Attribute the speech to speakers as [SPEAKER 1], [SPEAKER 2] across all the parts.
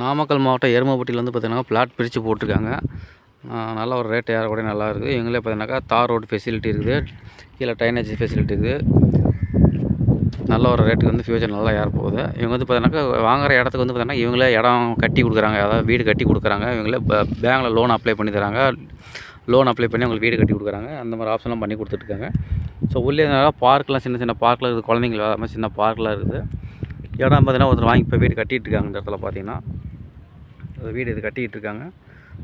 [SPEAKER 1] நாமக்கல் மாவட்டம் எருமப்பட்டியில் வந்து பார்த்திங்கன்னா பிளாட் பிரித்து போட்டிருக்காங்க நல்ல ஒரு ரேட் கூட நல்லா இருக்குது. எங்களே பார்த்தீங்கன்னாக்கா தார் ரோடு ஃபெசிலிட்டி இருக்குது. கீழே ட்ரைனேஜ் ஃபெசிலிட்டி இருக்குது. நல்ல ஒரு ரேட்டுக்கு வந்து ஃபியூச்சர் நல்லா ஏற போகுது. இவங்க வந்து பார்த்தீங்கன்னாக்கா வாங்குற இடத்துக்கு வந்து பார்த்தீங்கன்னா இவங்களே இடம் கட்டி கொடுக்குறாங்க. அதாவது வீடு கட்டி கொடுக்குறாங்க. இவங்களே பேங்கில் லோன் அப்ளை பண்ணி தராங்க. லோன் அப்ளை பண்ணி அவங்களுக்கு வீடு கட்டி கொடுக்குறாங்க. அந்த மாதிரி ஆப்ஷன்லாம் பண்ணி கொடுத்துட்ருக்காங்க ஸோ உள்ளே இருந்தாலும் பார்க்லாம் சின்ன சின்ன பார்க்கில் இருக்குது. குழந்தைங்களுக்கு மாதிரி சின்ன பார்க்கெலாம் இருக்குது. இடம் பார்த்தீங்கன்னா ஒருத்தர் வாங்கி இப்போ வீடு கட்டிகிட்டு இருக்காங்க இந்த இடத்துல பார்த்தீங்கன்னா. வீடு இது கட்டிக்கிட்டு இருக்காங்க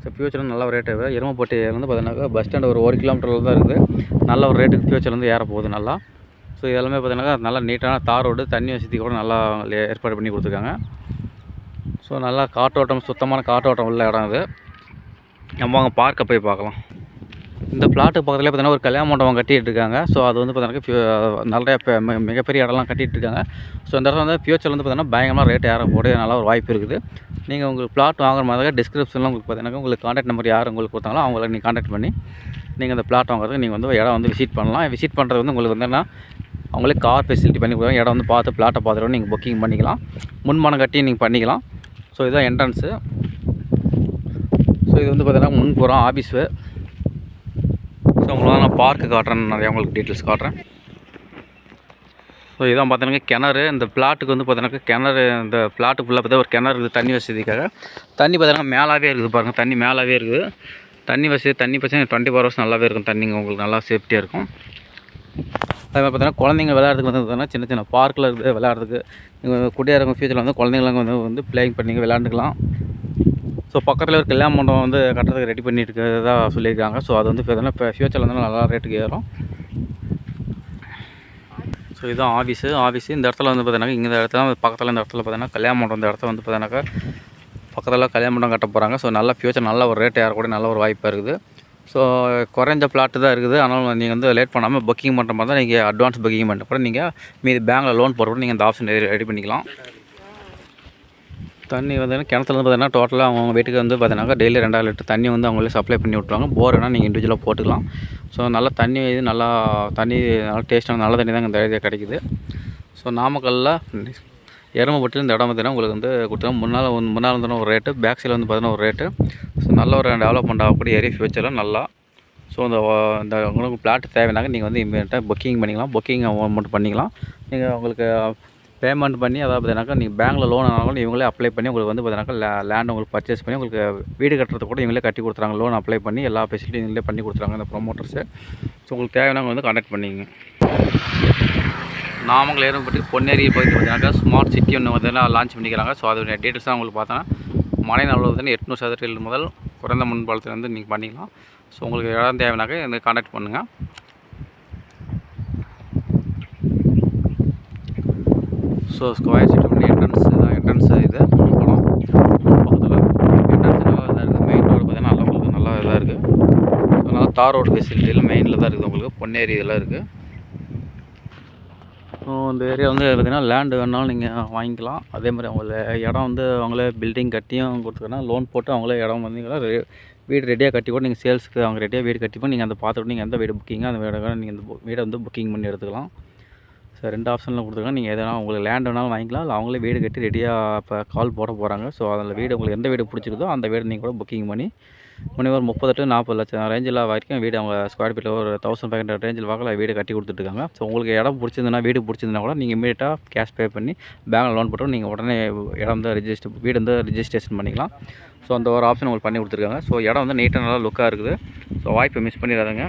[SPEAKER 1] ஸோ ஃபியூச்சர் நல்ல ஒரு ரேட்டு எருமப்பட்டியிலேருந்து வந்து பார்த்தீங்கன்னாக்கா பஸ் ஸ்டாண்ட் ஒரு ஒரு கிலோமீட்டரில் தான் இருக்குது நல்ல ஒரு ரேட்டுக்கு ஃபியூச்சர்லேருந்து ஏற போகுது நல்லா. ஸோ இதெல்லாமே பார்த்தீங்கன்னாக்கா நல்லா நீட்டான தார் ரோடு தண்ணி வசதி கூட நல்லா ஏற்பாடு பண்ணி கொடுத்துருக்காங்க. ஸோ நல்லா காற்றோட்டம் சுத்தமான காற்றோட்டம் உள்ள இடம் இது. நம்ம அங்கே பார்க்கை போய் பார்க்கலாம். இந்த பிளாட்டு பக்கத்துலேயே பார்த்தீங்கன்னா ஒரு கல்யாண மண்டபம் கட்டிகிட்டு இருக்காங்க ஸோ அது வந்து பார்த்தீங்கன்னா நிறைய மிகப்பெரிய இடம்லாம் கட்டிட்டு இருக்காங்க ஸோ இந்த இடத்துல வந்து ஃபியூச்சர் வந்து பார்த்தீங்கன்னா பயங்கரமாக ரேட் ஏறக்கூடிய நல்ல ஒரு வாய்ப்பு இருக்குது. நீங்கள் உங்களுக்கு பிளாட் வாங்குற மாதிரி டிஸ்கிரிப்ஷனில் உங்களுக்கு பார்த்தீங்கன்னா உங்களுக்கு காண்டாக்ட் நம்பர் யார் உங்களுக்கு கொடுத்தாங்களோ அவங்கள நீங்கள் காண்டாக்ட் பண்ணி நீங்கள் அந்த பிளாட் வாங்குறதுக்கு நீங்கள் வந்து இடம் வந்து விசிட் பண்ணலாம். விசிட் பண்ணுறது வந்து உங்களுக்கு வந்து அவங்களே கார் ஃபெசிலிட்டி பண்ணி கொடுக்குறாங்க. இடம் வந்து பார்த்து பிளாட்டை பார்த்துட்டு நீங்கள் புக்கிங் பண்ணிக்கலாம். முன்மானம் கட்டி நீங்கள் பண்ணிக்கலாம். ஸோ இதுதான் என்ட்ரன்ஸு ஸோ இது வந்து பார்த்தீங்கன்னா முன்புறம் ஆஃபீஸு ஸோ உங்களுக்கு நான் பார்க்கு காட்டுறேன் நிறையா உங்களுக்கு டீட்டெயில்ஸ் காட்டுறேன். ஸோ இதான் பார்த்தீங்கன்னா கிணறு. இந்த பிளாட்டுக்கு வந்து பார்த்தீங்கன்னா கிணறு இந்த பிளாட்டு ஃபுல்லாக பார்த்தா ஒரு கிணறு இருக்குது தண்ணி வசதிக்காக. தண்ணி பார்த்தீங்கன்னா மேலாகவே இருக்குது பாருங்கள் தண்ணி மேலாகவே இருக்குது. தண்ணி வசதி தண்ணி பிரச்சனை டுவெண்ட்டி ஃபோர் ஹவர்ஸ் நல்லாவே இருக்கும் தண்ணிங்க. உங்களுக்கு நல்லா சேஃப்டியாக இருக்கும். அதே மாதிரி பார்த்தீங்கன்னா குழந்தைங்க விளையாடுறதுக்கு வந்து பார்த்தீங்கன்னா சின்ன சின்ன பார்க்கில் இருக்குது விளையாடுறதுக்கு. இங்கே குட்டியாக இருக்கும் ஃபியூச்சரில் வந்து குழந்தைங்களாம் வந்து வந்து பிளேயிங் பண்ணி விளையாண்டுக்கலாம். ஸோ பக்கத்தில் ஒரு கல்யாண மண்டபம் வந்து கட்டுறதுக்கு ரெடி பண்ணிட்டு இருக்கிறதா சொல்லியிருக்காங்க. ஸோ அது வந்து பார்த்தீங்கன்னா ஃபியூச்சரில் வந்து நல்லா ரேட்டுக்கு ஏறும். ஸோ இதுதான் ஆஃபீஸு ஆஃபீஸு இந்த இடத்துல வந்து பார்த்தீங்கன்னா இந்த இடத்துல பக்கத்தில் இந்த இடத்துல பார்த்தீங்கன்னா கல்யாண மண்டபம் இந்த இடத்துல வந்து பார்த்தீங்கன்னாக்கா பக்கத்தில் கல்யாண மண்டபம் கட்ட போகிறாங்க ஸோ நல்ல ஃபியூச்சர் நல்ல ஒரு ரேட் ஏறக்கூடிய நல்ல ஒரு வாய்ப்பாக இருக்குது. ஸோ குறைஞ்ச பிளாட்டு தான் இருக்குது. ஆனால் நீங்கள் வந்து லேட் பண்ணாமல் புக்கிங் பண்ணுற மாதிரி தான் நீங்கள் அட்வான்ஸ் புக்கிங் பண்ண கூட நீங்கள் மீதி பேங்கில் லோன் போட்டு கூட நீங்கள் இந்த ஆப்ஷன் ரெடி பண்ணிக்கலாம். தண்ணி வந்து கிணத்துல வந்து பார்த்தீங்கன்னா டோட்டலாக அவங்க வீட்டுக்கு வந்து பார்த்தீங்கன்னா டெய்லி ரெண்டாயிரம் லிட்டர் தண்ணி வந்து அவங்களே சப்ளை பண்ணி விட்ருவாங்க போர் வேணால் நீங்கள் இண்டிவிஜுவலாக போட்டுக்கலாம். ஸோ நல்லா தண்ணி இது நல்லா தண்ணி நல்லா டேஸ்ட்டான நல்ல தண்ணி தான் இந்த ஏரியா கிடைக்குது. ஸோ நாமக்கல்லில் எருமப்பட்டியில் இந்த இடம் பார்த்தீங்கன்னா உங்களுக்கு வந்து கொடுத்தா முன்னால் வந்து முன்னால் வந்து ஒரு ரேட்டு பேக் சைடில் வந்து பார்த்தீங்கன்னா ஒரு ரேட்டு ஸோ நல்ல ஒரு டெவலப்மெண்ட் ஆகக்கூடிய ஏரியா ஃபியூச்சரில் நல்லா. ஸோ இந்த இந்த உங்களுக்கு பிளாட் தேவைனாக்க நீங்கள் வந்து இமீடியட்டாக புக்கிங் பண்ணிக்கலாம். புக்கிங் அமௌண்ட் பண்ணிக்கலாம். நீங்கள் உங்களுக்கு பேமெண்ட் பண்ணி அதாவது பார்த்தீங்கன்னாக்கா நீங்கள் பேங்க்கில் லோன் ஆனாலும் இவங்களே அப்ளை பண்ணி உங்களுக்கு வந்து பார்த்தீங்கன்னாக்கா லேண்ட் உங்களுக்கு பர்ச்சேஸ் பண்ணி உங்களுக்கு வீடு கட்டுறது கூட இவங்களே கட்டி கொடுத்துறாங்க. லோன் அப்ளை பண்ணி எல்லா ஃபெசிலிட்டியும் இவங்களே பண்ணி கொடுத்துறாங்க இந்த ப்ரொமோட்டர்ஸு ஸோ உங்களுக்கு தேவையானவங்க வந்து கான்டாக்ட் பண்ணிங்க நாமக்கல் ஏறும்பட்டி பொன்னேரி பகுதி பார்த்தீங்கன்னாக்கா ஸ்மார்ட் சிட்டி ஒன்று பார்த்தீங்கன்னா லான்ச் பண்ணிக்கிறாங்க. ஸோ அதோடைய டீட்டெயில்ஸ் உங்களுக்கு பார்த்தோன்னா மனை நல்லது பார்த்தீங்கன்னா எட்நூறு சதுரத்தில் முதல் குறைந்த முன்பாலத்துலேருந்து நீங்கள் பண்ணிக்கலாம். ஸோ உங்களுக்கு இடம் தேவைனாக்கா எனக்கு கான்டாக்ட் பண்ணுங்கள் ஸோ ஸ்கொயர் சீட் வந்து என்ட்ரன்ஸ் தான் என்ட்ரன்ஸ் இது. படம் பக்கத்தில். என்ட்ரன்ஸ் நல்லா இதாக இருக்குது. மெயின் ரோடு பார்த்தீங்கன்னா நல்லா உங்களுக்கு நல்லா இதாக இருக்குது ஸோ நல்லா தார் ரோடு ஃபெசிலிட்டியில் மெயினில் தான் இருக்குது உங்களுக்கு. பொன்னேரி இதெல்லாம் இருக்குது ஸோ இந்த ஏரியா வந்து பார்த்திங்கன்னா லேண்டு வேணாலும் நீங்கள் வாங்கிக்கலாம். அதே மாதிரி அவங்கள இடம் வந்து அவங்களே பில்டிங் கட்டியும் கொடுத்துக்கணும் லோன் போட்டு அவங்களே இடம் வந்தீங்கன்னா வீடு ரெடியாக கட்டி கூட நீங்கள் சேல்ஸுக்கு அவங்க ரெடியாக வீடு கட்டி கூட நீங்கள் அந்த பார்த்துட்டு நீங்கள் எந்த வீடு புக்கிங்கோ அந்த வீடு நீங்கள் இந்த வீடை வந்து புக்கிங் பண்ணி எடுத்துக்கலாம். ஸோ ரெண்டு ஆப்ஷனில் கொடுத்துருக்காங்க. நீங்கள் எதனா உங்களுக்கு லேண்ட் வேணாலும் வாங்கிக்கலாம். இல்லை அவங்களே வீடு கட்டி ரெடியாக இப்போ கால் போட போகிறாங்க ஸோ அதில் வீடு உங்களுக்கு எந்த வீடு பிடிச்சிருக்கோ அந்த வீடு நீங்கள் கூட புக்கிங் பண்ணி முன்னே ஒரு முப்பது டு நாற்பது லட்சம் ரேஞ்சில் வரைக்கும் வீடு அவங்க ஸ்கொயர் ஃபீட்டில் ஒரு தௌசண்ட் ஃபைவ் ஹண்ட்ரட் ரேஞ்சில் வாக்கில் வீடு கட்டி கொடுத்துட்ருக்காங்க. ஸோ உங்களுக்கு இடம் பிடிச்சிருந்தனா வீடு பிடிச்சிருந்தா கூட நீங்கள் இமீடியட்டாக கேஷ் பே பண்ணி பேங்க்கில் லோன் போட்டு நீங்கள் உடனே இடம் வந்து ரிஜிஸ்டர் வீடு வந்து ரிஜிஸ்ட்ரேஷன் பண்ணிக்கலாம். ஸோ அந்த ஒரு ஆப்ஷன் உங்களுக்கு பண்ணி கொடுத்துருக்காங்க. ஸோ இடம் வந்து நீட்டாக நல்லா லுக்காக இருக்குது. ஸோ வாய்ப்பை மிஸ் பண்ணிடாதுங்க.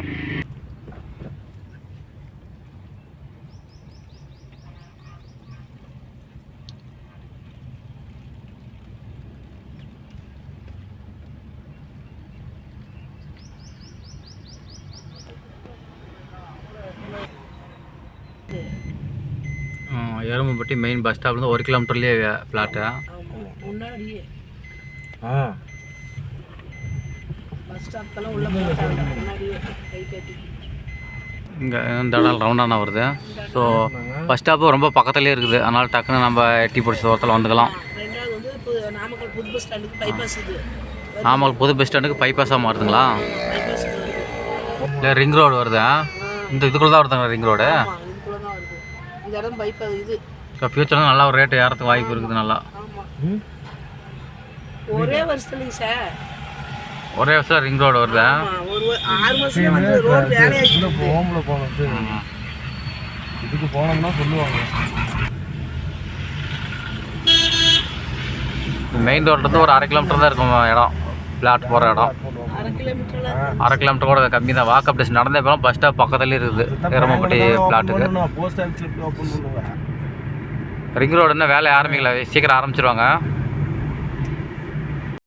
[SPEAKER 1] எருமப்பட்டி மெயின் பஸ் ஸ்டாப்லேருந்து ஒரு கிலோமீட்டர்லேயே ஃப்ளாட்டு
[SPEAKER 2] முன்னாடியே
[SPEAKER 3] ஆ?
[SPEAKER 2] பஸ் ஸ்டாப்க்கெல்லாம் உள்ள போட்டாங்க முன்னாடியே கை கட்டி
[SPEAKER 1] இங்கே இந்த இடம் ரவுண்டானா வருது. ஸோ பஸ் ஸ்டாப்பு ரொம்ப பக்கத்துலேயே இருக்குது. அதனால் டக்குன்னு நம்ம எட்டி பிடிச்ச தூரத்தில் வந்துக்கலாம்.
[SPEAKER 2] நாமக்கல் புது பஸ் ஸ்டாண்டுக்கு பைபாஸ் இது.
[SPEAKER 1] நாமக்கல் புது பஸ் ஸ்டாண்டுக்கு பைபாஸாக மாறுதுங்களா? இல்லை ரிங் ரோடு வருதா? இந்த இதுக்குள்ளே தான் வருதுங்க ரிங் ரோடு
[SPEAKER 2] ஆமாம் இதுக்குள்ள தான் வருது இந்த இடம் பைபாஸ் இது
[SPEAKER 1] ஸோ ஃப்யூச்சரில் நல்லா ஒரு ரேட்டு ஏறதுக்கு வாய்ப்பு இருக்குது நல்லா.
[SPEAKER 2] ஆமாம் ஒரே வருஷத்துலங்க சார்.
[SPEAKER 1] ஒரே வருஷம் ரிங் ரோடு வருதா?
[SPEAKER 2] ஒரு ஆறு மாசத்துல வந்து ரோடு வேலையாச்சு
[SPEAKER 3] ஹோம்ல போனது இதுக்கு போனோம்னா சொல்லுவாங்க.
[SPEAKER 1] மெயின் ரோட்லேருந்து ஒரு அரை கிலோமீட்டர் தான் இருக்கும் இடம். பிளாட் போகிற இடம்.
[SPEAKER 2] அரை
[SPEAKER 1] கிலோமீட்டர் கூட கம்மி தான். வாக்கப் டிஸ்ட் நடந்தே போகலாம் பஸ் ஸ்டாப் பக்கத்துலேயே இருக்குது. எரமப்பட்டி பிளாட்டுக்கு. ரிங் ரோடு இன்னும் வேலையை ஆரம்பிக்கல. சீக்கிரம் ஆரம்பிச்சிருவாங்க.